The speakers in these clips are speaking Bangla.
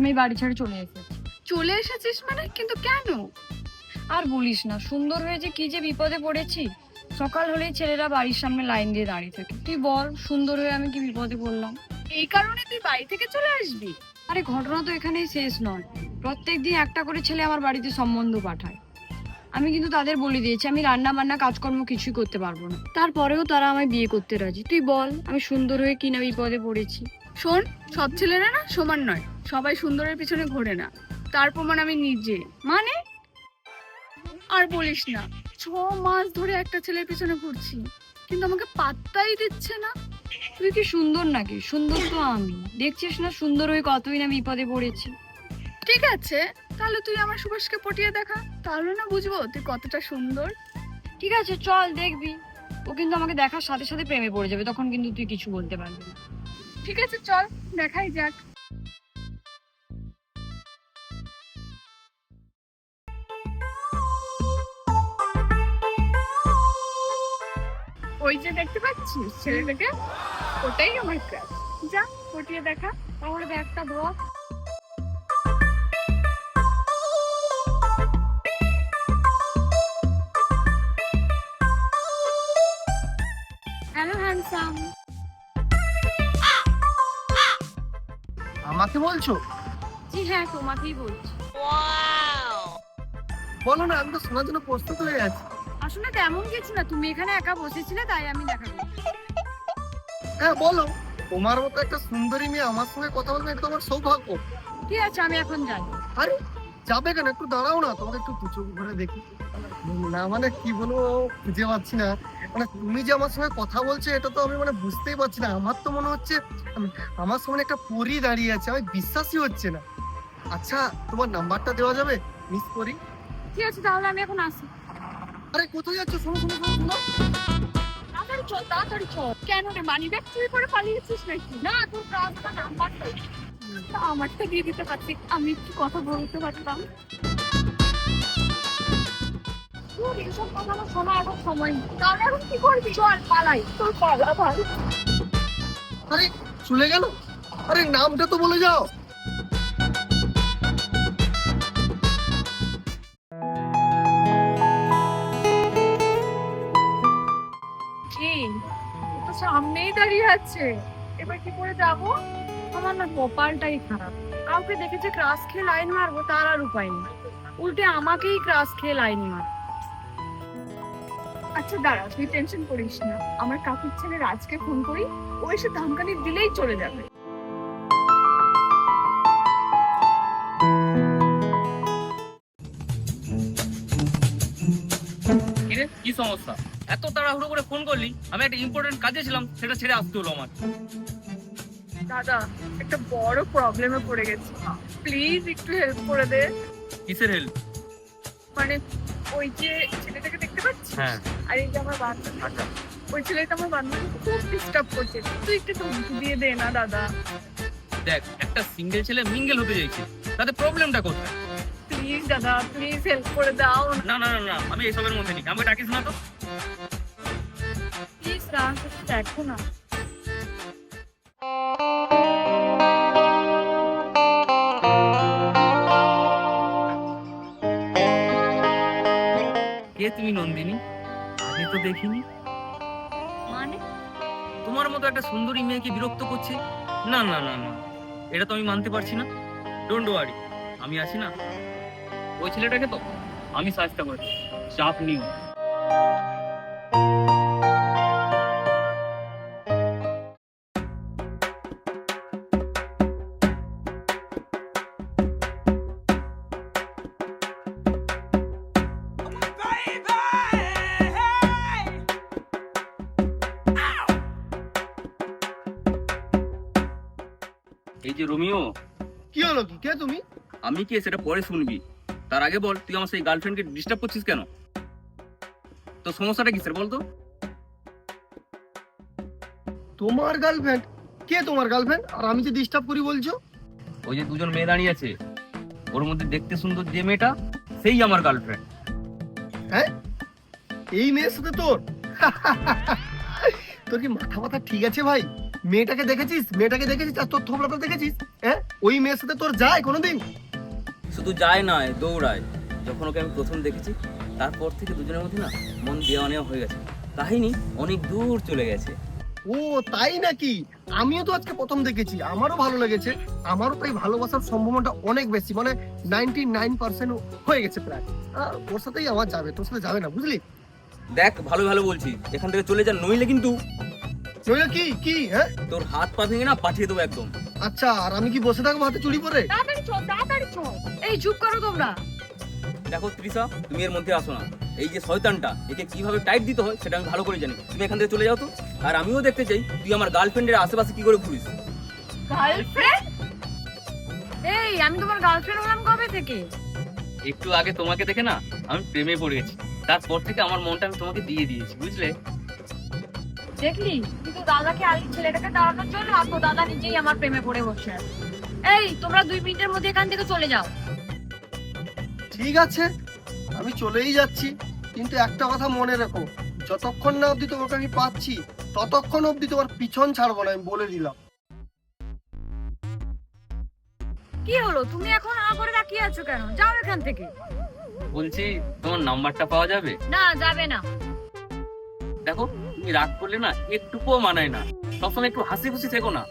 আমি বাড়ি ছেড়ে চলে এসেছি। চলে এসেছিস মানে? কিন্তু কেন? আর বলিস না সুন্দর হয়ে যে কি যে বিপদে পড়েছি সকাল হলেই ছেলেরা বাড়ির সামনে লাইন দিয়ে দাঁড়িয়ে থাকে। তুই বল সুন্দর হয়ে আমি কি বিপদে পড়লাম? এই কারণে তুই বাড়ি থেকে চলে আসবি? আরে ঘটনা তো এখানেই শেষ নয়। প্রত্যেক দিন একটা করে ছেলে আমার বাড়িতে সম্বন্ধ পাঠায়। আমি কিন্তু তাদের বলে দিয়েছি আমি রান্না বান্না কাজকর্ম কিছুই করতে পারব না। তারপরেও তারা আমায় বিয়ে করতে রাজি। তুই বল আমি সুন্দর হয়ে কিনা বিপদে পড়েছি? শোন সব ছেলেরা না সমান নয়। সবাই সুন্দরের পিছনে ঘোরে না। তার প্রমাণ আমি নিজে। মানে? আর বলিস না, ছ মাস ধরে একটা ছেলের পিছনে ঘুরছি, কিন্তু আমাকে পাত্তাই দিচ্ছে না। তুই কি সুন্দর নাকি? সুন্দর তো আমি। দেখছিস না সুন্দর হয়ে কতই না বিপদে পড়েছি। ঠিক আছে, তাহলে তুই আমার সুভাষকে পটিয়ে দেখা। তাহলে না বুঝব তুই কতটা সুন্দর। ঠিক আছে, চল দেখবি। ও কিন্তু আমাকে দেখার সাথে সাথে প্রেমে পড়ে যাবে, তখন কিন্তু তুই কিছু বলতে পারবি না। ঠিক আছে, চল, দেখাই যাক। ওই যে দেখতে পাচ্ছিস ছেলেটাকে? ওটাই আমার ক্রাশ যা পটিয়ে দেখা। তাহলে ব্যাগটা ধোয়া হ্যালো হ্যান্ডসাম আমাকে বলছো? জি হ্যাঁ তোমাকেই বলছি। বলো না আমি তো শোনার জন্য প্রস্তুত হয়ে আছি। আসলে তেমন কিছু না তুমি এখানে একা বসেছিলে তাই আমি দেখা হ্যাঁ বলো। তোমার মতো একটা সুন্দরী মেয়ে আমার সঙ্গে কথা বলবে এটা তোমার সৌভাগ্য। ঠিক আছে আমি এখন যাই। আরে যাবে কেন? একটু দাঁড়াও না তোমাকে একটু চোখ ভরে দেখি। না মানে কি বলব খুঁজে পাচ্ছি না। মানে তুমি যে আমার সঙ্গে কথা বলছো এটা তো আমি মানে বুঝতেই পারছি না। আমার তো মনে হচ্ছে আমার সামনে একটা পরি দাঁড়িয়ে আছে আমি বিশ্বাসই হচ্ছে না। আচ্ছা তোমার নাম্বারটা দেওয়া যাবে? মিস করি ঠিক আছে তাহলে আমি এখন আসি। আরে কোথায় যাচ্ছ? শোনো শোনো শোনো শোনো। তাড়াতাড়ি চল তাড়াতাড়ি চল। কেন রে মানি ব্যাগ চুরি করে পালিয়েছিস নাকি? না তোর রাস্তা নাম্বার আমারটা দিয়ে দিতে পারছি আমি একটু কথা বলতে পারতাম। তোর এইসব কথা আমার শোনা এখন সময় নেই। তাহলে এখন কি করবি? চল পালাই। তোর পালা ভালো আরে চলে গেল? আরে নামটা তো বলে যাও। সামনেই দাঁড়িয়ে আছে। এবার কি করে যাব? আমার না কপালটাই খারাপ। কাউকে দেখেছে ক্রাস খেয়ে লাইন মারবো, তার আর উপায় নেই। উল্টে আমাকেই ক্রাস খেয়ে লাইন মার। আচ্ছা দাঁড়া, তুই টেনশন করিস না। আমার কাকুর ছেলে রাজকে ফোন করি, ও এসে ধামকানি দিলেই চলে যাবে। কি সমস্যা? এত তাড়াহুড়ো করে ফোন করলি আমি একটা ইম্পর্টেন্ট কাজে ছিলাম সেটা ছেড়ে আসতে হলো আমার। দাদা একটা বড় প্রবলেমে পড়ে গেছি। প্লিজ একটু হেল্প করে দে। কিসের হেল্প মানে ওই যে ছেলেটাকে দেখতে পাচ্ছিস? হ্যাঁ। আর এই যে আমার বান্ধবী। ওই ছেলেটা আমার বান্ধবী খুব ডিস্টার্ব করছে। তুই একটু তো দিয়ে দে না দাদা। দেখ একটা সিঙ্গেল ছেলে মিঙ্গেল হতে চাইছে তাতে প্রবলেমটা কোথায়? প্লিজ দাদা প্লিজ হেল্প করে দাও। না না না না আমি এসবের মধ্যে নেই। আমাকে ডাকিস না তো। প্লিজ দেখো না। কে তুমি নন্দিনী? আগে তো দেখিনি। মানে? তোমার মতো একটা সুন্দরী মেয়েকে বিরক্ত করছে? না না না না। এটা তো আমি মানতে পারছি না। ডোন্ট ওয়ারি আমি আছি না। ওই ছেলেটাকে তো আমি সাহায্য করি চাপ নিও। এই যে রোমিও। কি হলো কি? কে তুমি? আমি কে সেটা পরে শুনবি? তার আগে বল তুই আমার সেই গার্লফ্রেন্ডকে ডিস্টার্ব করছিস কেন? তো সমস্যাটা কিসের বল তো তোমার গার্লফ্রেন্ড কে তোমার গার্লফ্রেন্ড আর আমি যে ডিস্টার্ব করি বলছো? ওই যে দুজন মেয়ে দাঁড়িয়ে আছে ওর মধ্যে দেখতে সুন্দর যে মেয়েটা সেই আমার গার্লফ্রেন্ড হ্যাঁ? এই মেয়ের সাথে তোর? তোর কি মাথা মাথা ঠিক আছে ভাই? মেয়েটাকে দেখেছিস? মেয়েটাকে দেখেছিস? আর তোর থোবলাটা দেখেছিস? হ্যাঁ? ওই মেয়ের সাথে তোর যায় কোনোদিন? শুধু যায় নয় দৌড়ায়। যখন ওকে আমি প্রথম দেখেছি তারপর থেকে দুজনের মধ্যে না মন দেওয়া নেওয়া হয়ে গেছে। কাহিনী অনেক দূর চলে গেছে। ও তাই নাকি? আমিও তো আজকে প্রথম দেখেছি। আমারও ভালো লেগেছে। আমারও তাই ভালোবাসার সম্ভাবনাটা অনেক বেশি। মানে নাইনটি নাইন পার্সেন্ট হয়ে গেছে প্রায়। ওর সাথেই আমার যাবে তোর সাথে যাবে না বুঝলি? দেখ ভালো ভালো বলছি। এখান থেকে চলে যা নইলে কিন্তু নইলে কি? কি? হ্যাঁ? তোর হাত পা ভেঙে না পাঠিয়ে দেবো একদম। আচ্ছা আর আমি কি বসে থাকব হাতে চুরি পরে? এই চুপ করো তোমরা। দেখো ত্রিশা তুমি এর মধ্যে আসো না। এই যে শয়তানটা একে কীভাবে টাইট দিতে হয় সেটা আমি ভালো করে জানি। তুমি এখান থেকে চলে যাও তো। আর আমিও দেখতে চাই তুই আমার গার্লফ্রেন্ডের আশেপাশে কি করে ঘুরিস? গার্লফ্রেন্ড এই আমি তোমার গার্লফ্রেন্ড হলাম কবে থেকে? একটু আগে তোমাকে দেখে না আমি প্রেমে পড়ে গেছি। তারপর থেকে আমার মনটা আমি তোমাকে দিয়ে দিয়েছি বুঝলে? দেখলি? কিন্তু দাদাকে আর ছেলেটাকে দাঁড়ানোর জন্য আর তো দাদা নিজেই আমার প্রেমে পড়ে বসে আছে। এই তোমরা দুই মিনিটের মধ্যে এখান থেকে চলে যাও। ঠিক আছে আমি চলেই যাচ্ছি কিন্তু একটা কথা মনে রেখো যতক্ষণ না অবধি তোমাকে আমি পাচ্ছি ততক্ষণ অবধি তোমার পিছন ছাড়বো না আমি বলে দিলাম। কি হলো? তুমি এখন আ করে তাকিয়ে আছো কেন? যাও এখান থেকে। বলছি তোমার নাম্বারটা পাওয়া যাবে? না যাবে না। দেখো তুমি রাগ করলে না একটুকুও মানায় না। সবসময় একটু হাসি খুশি থেকো না।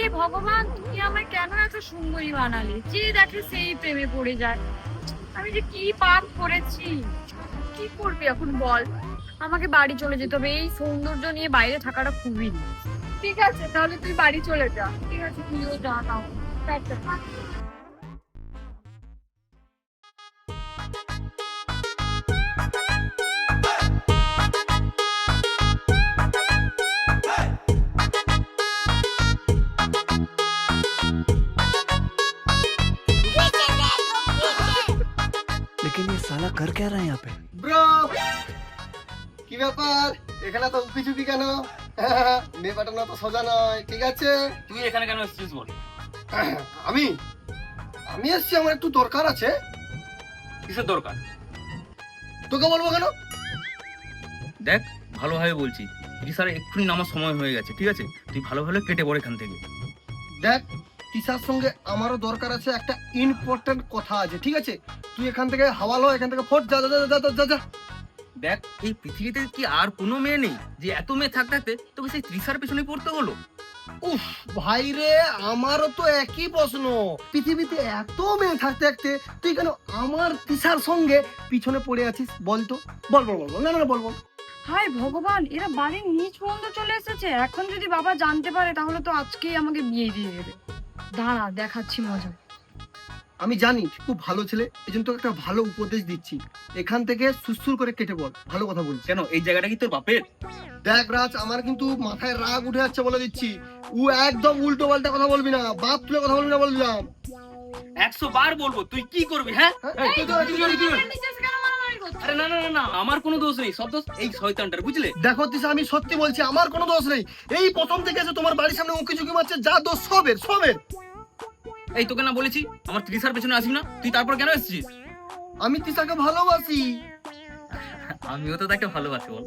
এ ভগবান, তুমি আমায় কেন এত সুন্দরী বানালে? যে দেখে সেই প্রেমে পড়ে যায়। আমি যে কি পাপ করেছি? কি করবি এখন বল? আমাকে বাড়ি চলে যেতে হবে। এই সৌন্দর্য নিয়ে বাইরে থাকাটা খুবই ঠিক আছে, তাহলে তুই বাড়ি চলে যা। ঠিক আছে, তুইও যা, নাও। Apple bro! কি ব্যাপার? এখানে তো কেন? তো সোজা নয় ঠিক আছে? তুই এখানে কেন এসেছিস বল? আমি? আমি আমার একটু দরকার আছে। কিসের দরকার? তোকে বলব কেন? দেখ ভালোভাবে বলছি। টিসার এক্ষুনি নামার সময় হয়ে গেছে ঠিক আছে? তুই ভালো ভালো কেটে পড় এখান থেকে। দেখ টিসার সঙ্গে আমারও দরকার আছে একটা ইম্পর্টেন্ট কথা আছে ঠিক আছে? তুই এখান থেকে হাওয়া লো এখান থেকে ফোট যা যা যা যা, যা যা দেখ এই পৃথিবীতে কি আর কোনো মেয়ে নেই যে এত মেয়ে থাকতে থাকতে তোকে সেই ত্রিসার পেছনে পড়তে হলো? উফ ভাই রে আমারও তো একই প্রশ্ন। পৃথিবীতে এত মেয়ে থাকতে থাকতে তুই কেন আমার তিসার সঙ্গে পিছনে পড়ে আছিস? বল তো। বল বল বল না না, বল বল। হায় ভগবান এরা বাড়ির নিচ পর্যন্ত চলে এসেছে। এখন যদি বাবা জানতে পারে তাহলে তো আজকেই আমাকে বিয়ে দিয়ে দেবে। দাঁড়া দেখাচ্ছি মজা। আমি জানি খুব ভালো ছেলে এই জন্য তোকে একটা ভালো উপদেশ দিচ্ছি। এখান থেকে সুসুর করে কেটে বল ভালো কথা বলছি। কেন? এই জায়গাটা কি তোর বাপের? দেখ রাজ আমার কিন্তু মাথায় রাগ উঠে যাচ্ছে বলে দিচ্ছি। ও একদম উল্টো পাল্টা কথা বলবি না বাপ তুলে কথা বলবি না বললাম একশো বার বলব তুই কি করবি হ্যাঁ? হ্যাঁ? আরে না না না না আমার কোনো দোষ নেই সব দোষ এই শয়তানটার বুঝলে? দেখো তিসা আমি সত্যি বলছি আমার কোনো দোষ নেই। এই প্রথম থেকে এসে তোমার বাড়ির সামনে উঁকি ঝুঁকি মারছে যা দোষ সবের সবের। এই তোকে না বলেছি আমার তৃষার পেছনে আসবি না? তুই তারপর কেন এসেছিস? আমি তৃষাকে ভালোবাসি। আমিও তো তাকে ভালোবাসি বল।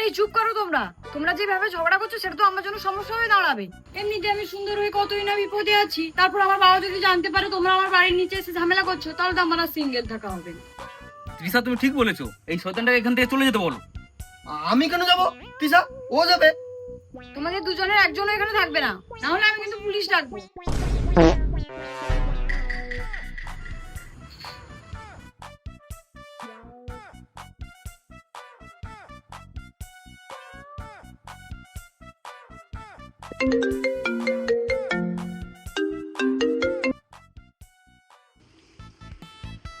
এই চুপ করো তোমরা। তোমরা যেভাবে ঝগড়া করছ সেটা তো আমার জন্য সমস্যা হয়ে দাঁড়াবে। এমনিতে আমি সুন্দর হয়ে কতই না বিপদে আছি। তারপর আমার বাবা যদি জানতে পারে তোমরা আমার বাড়ির নিচে এসে ঝামেলা করছ তাহলে তো আমার আর সিঙ্গেল থাকা হবে। তৃষা তুমি ঠিক বলেছ। এই শয়তানটাকে এখান থেকে চলে যেতে বলো। আমি কেন যাব? তৃষা ও যাবে। তোমাদের দুজনের একজনও এখানে থাকবে না। না হলে আমি কিন্তু পুলিশ ডাকবো।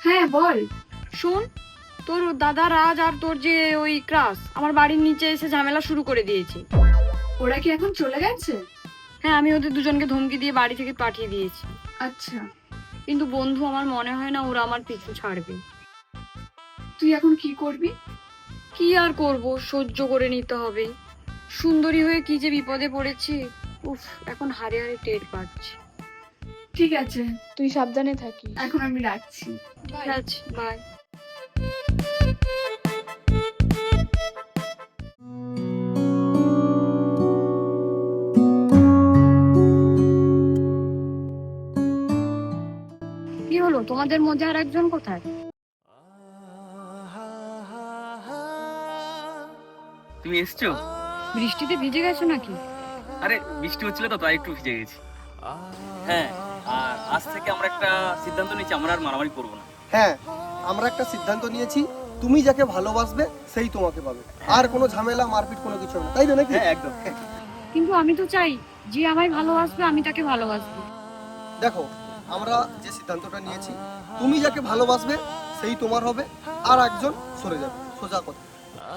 হ্যাঁ বল। শোন, তোর দাদা রাজ আর তোর যে ওই ক্রাস, আমার বাড়ির নিচে এসে ঝামেলা শুরু করে দিয়েছে। ওরা কি এখন চলে গেছে? হ্যাঁ আমি ওদের দুজনকে ধমকি দিয়ে বাড়ি থেকে পাঠিয়ে দিয়েছি। আচ্ছা। কিন্তু বন্ধু আমার মনে হয় না ওরা আমার পিছু ছাড়বে। তুই এখন কি করবি? কি আর করব? সহ্য করে নিতে হবে। সুন্দরী হয়ে কি যে বিপদে পড়েছি উফ এখন হারে হারে টের পাচ্ছি। ঠিক আছে। তুই সাবধানে থাকিস। এখন আমি রাখছি। ঠিক আছে বাই তোমাদের মধ্যে আর একজন কোথায়? তুমি এসছো? বৃষ্টিতে ভিজে গেছো নাকি? আরে বৃষ্টি হচ্ছিল তো তাই একটু ভিজে গেছি। হ্যাঁ আর আজ থেকে আমরা একটা সিদ্ধান্ত নিয়েছি আমরা আর মারামারি করব না। হ্যাঁ আমরা একটা সিদ্ধান্ত নিয়েছি তুমি যাকে ভালোবাসবে সেই তোমাকে পাবে। আর কোনো ঝামেলা মারপিট কোনো কিছু হবে না। তাই তো নাকি? হ্যাঁ একদম। কিন্তু আমি তো চাই যে আমায় ভালোবাসবে আমি তাকে ভালোবাসবো। দেখো আমরা যে সিদ্ধান্তটা নিয়েছি তুমি যাকে ভালোবাসবে সেই তোমার হবে আর একজন সরে যাবে সোজা কথা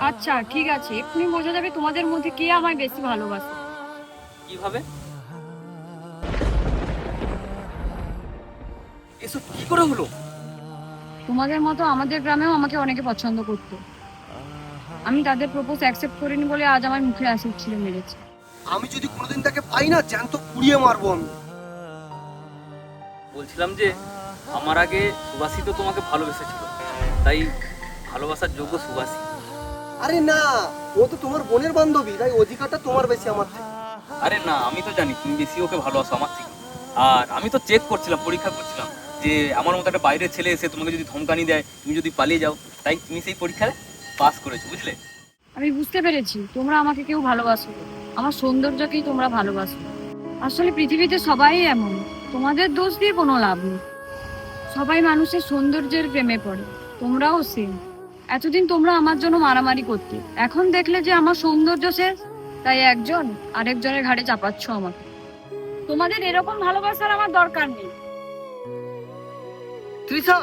আচ্ছা ঠিক আছে এক্ষুনি বোঝা যাবে তোমাদের মধ্যে কে আমায় বেশি ভালোবাসে। কীভাবে? এসব কি করে হলো? তোমাদের মতো আমাদের গ্রামেও আমাকে অনেকে পছন্দ করতো। আমি তাদের প্রপোজ অ্যাকসেপ্ট করিনি বলে আজ আমার মুখে অ্যাসিড ছিল মেরেছে। আমি যদি কোনোদিন তাকে পাই না জ্যান্ত পুড়িয়ে মারবো আমি। বলছিলাম যে আমার আগে সুবাসী তো তোমাকে ভালোবেসেছিল। তাই ভালোবাসার যোগ্য সুবাসী আরে না ও তো তোমার বোনের বান্ধবী তাই অধিকারটা তোমার বেশি আমার থেকে। আরে না আমি তো জানি তুমি বেশি ওকে ভালোবাসো আমার থেকে। আর আমি তো চেক করছিলাম পরীক্ষা করছিলাম যে আমার মতো একটা বাইরের ছেলে এসে তোমাকে যদি ধমকানি দেয় তুমি যদি পালিয়ে যাও তাই তুমি সেই পরীক্ষায় পাস করেছ বুঝলে? আমি বুঝতে পেরেছি তোমরা আমাকে কেউ ভালোবাসো আমার সৌন্দর্যকেই তোমরা ভালোবাসো। আসলে পৃথিবীতে সবাই এমন। তোমাদের দোষ দিয়ে কোনো লাভ নেই। সবাই মানুষের সৌন্দর্যের প্রেমে পড়ে। তোমরাও সেম এতদিন তোমরা আমার জন্য মারামারি করতে। এখন দেখলে যে আমার সৌন্দর্য শেষ। তাই একজন আরেকজনের ঘাড়ে চাপাচ্ছ আমাকে। তোমাদের এরকম ভালোবাসার আমার দরকার নেই। তৃষা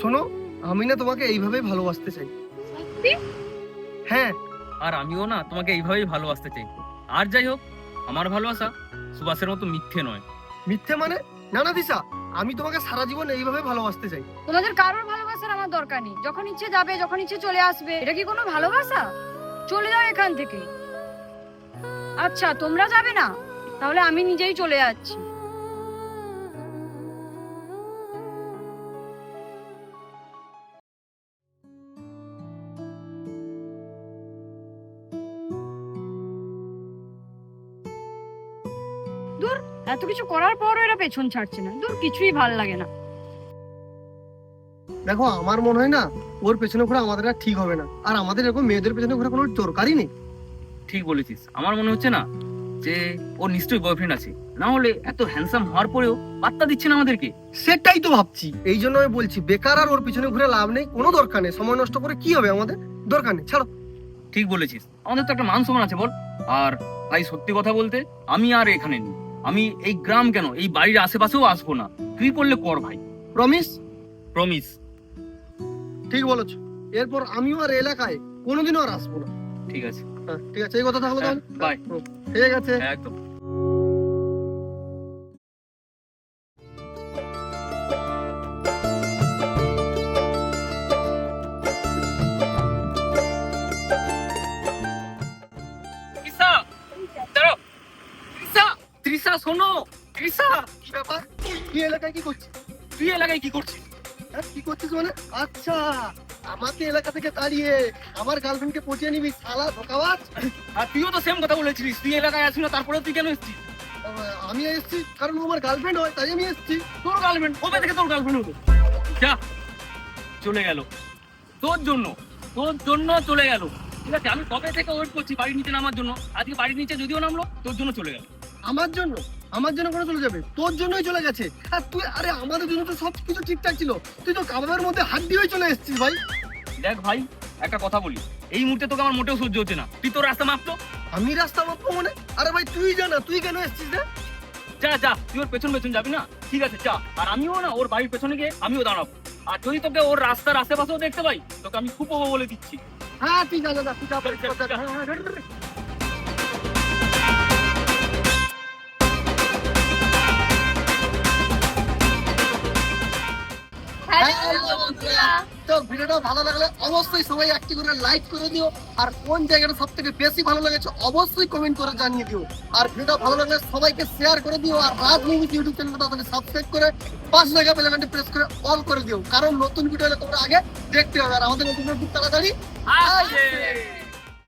শোনো আমি না তোমাকে এইভাবেই ভালোবাসতে চাই। হ্যাঁ। আর আমিও না তোমাকে এইভাবেই ভালোবাসতে চাই। আর যাই হোক আমার ভালোবাসা সুভাষের মতো মিথ্যে নয়। মিথ্যে মানে? না না দিশা আমি তোমাকে সারা জীবন এইভাবে ভালোবাসতে চাই। তোমাদের কারোর ভালোবাসার আমার দরকার নেই। যখন ইচ্ছে যাবে যখন ইচ্ছে চলে আসবে এটা কি কোনো ভালোবাসা? চলে যাও এখান থেকে। আচ্ছা তোমরা যাবে না? তাহলে আমি নিজেই চলে যাচ্ছি। এত কিছু করার পরও এরা পেছন ছাড়ছে না। দূর কিছুই ভালো লাগে না। দেখো আমার মনে হয় না ওর পেছনে ঘোরা আমাদের আর ঠিক হবে না। আর আমাদের এরকম মেয়েদের পেছনে ঘোরা কোনো দরকারই নেই। ঠিক বলেছিস। আমার মনে হচ্ছে না যে ওর নিশ্চয়ই বয়ফ্রেন্ড আছে। না হলে এত হ্যান্ডসাম হওয়ার পরেও পাত্তা দিচ্ছে না আমাদেরকে। সেটাই তো ভাবছি। এই জন্য আমি বলছি বেকার আর ওর পিছনে ঘুরে লাভ নেই কোনো দরকার নেই। সময় নষ্ট করে কি হবে আমাদের? দরকার নেই ছাড়ো। ঠিক বলেছিস। আমাদের তো একটা মান সম্মান আছে বল। আর ভাই সত্যি কথা বলতে আমি আর এখানে নেই। আমি এই গ্রাম কেন? এই বাড়ির আশেপাশেও আসব না। তুই পড়লে কর ভাই? প্রমিস প্রমিস ঠিক বলেছ। এরপর আমিও আর এলাকায় কোনোদিনও আর আসব না। ঠিক আছে। হ্যাঁ, ঠিক আছে। এই কথা থাকল তাহলে। বাই ঠিক আছে। একদম। তৃষা, শোনো। তৃষা কি ব্যাপার তুই এলাকায় কি করছিস? তুই এলাকায় কি করছিস? হ্যাঁ, কি করছিস মানে? আচ্ছা আমাকে এলাকা থেকে তাড়িয়ে আমার গার্লফ্রেন্ডকে পচিয়ে নিবি শালা ধোকাবাজ। আর তুইও তো সেম কথা বলেছিলিস তুই এলাকায় আসবি না তারপরে তুই কেন এসেছিস? আমি এসেছি কারণ ও আমার গার্লফ্রেন্ড হয় তাই আমি এসেছি। তোর গার্লফ্রেন্ড কবে থেকে তোর গার্লফ্রেন্ড হতো যা চলে গেল। তোর জন্য তোর জন্য চলে গেল। ঠিক আছে আমি কবে থেকে ওয়েট করছি বাড়ির নিচে নামার জন্য? আজকে বাড়ির নিচে যদিও নামলো তোর জন্য চলে গেল। আমার জন্য আমার জন্য করে চলে যাবে। তোর জন্যই চলে গেছে। আর তুই আরে আমাদের জন্য তো সব কিছু ঠিকঠাক ছিল। তুই তো কাবাবের মধ্যে হাত দিয়ে চলে এসেছিস ভাই। দেখ ভাই একটা কথা বলি। এই মুহূর্তে তোকে আমার মোটেও সহ্য হচ্ছে না। তুই তোর রাস্তা মাপতো? আমি রাস্তা মাপবো মনে? আরে ভাই তুই জানা তুই কেন এসেছিস রে? যা যা তুই ওর পেছন পেছন যাবি না? ঠিক আছে যা। আর আমিও না ওর বাড়ির পেছনে গিয়ে আমিও দাঁড়াবো। আর যদি তোকে ওর রাস্তার আশেপাশেও দেখতে পাই তোকে আমি খুব বলে দিচ্ছি। হ্যাঁ তুই জানা না তুই যা বন্ধুরা। তো ভিডিওটা ভালো লাগলে অবশ্যই সবাই একটি করে লাইক করে দিও। আর কোন জায়গাটা সব থেকে বেশি ভালো লেগেছে অবশ্যই কমেন্ট করে জানিয়ে দিও। আর ভিডিওটা ভালো লাগলে সবাইকে শেয়ার করে দিও আর রাজ মুভিজ ইউটিউব চ্যানেলটা তাহলে সাবস্ক্রাইব করে পাঁচ টাকা বেলাকানটি প্রেস করে অল করে দিও। কারণ নতুন ভিডিও হলে তোমরা আগে দেখতে হবে আর আমাদের নতুন ভিডিও তাড়াতাড়ি আসে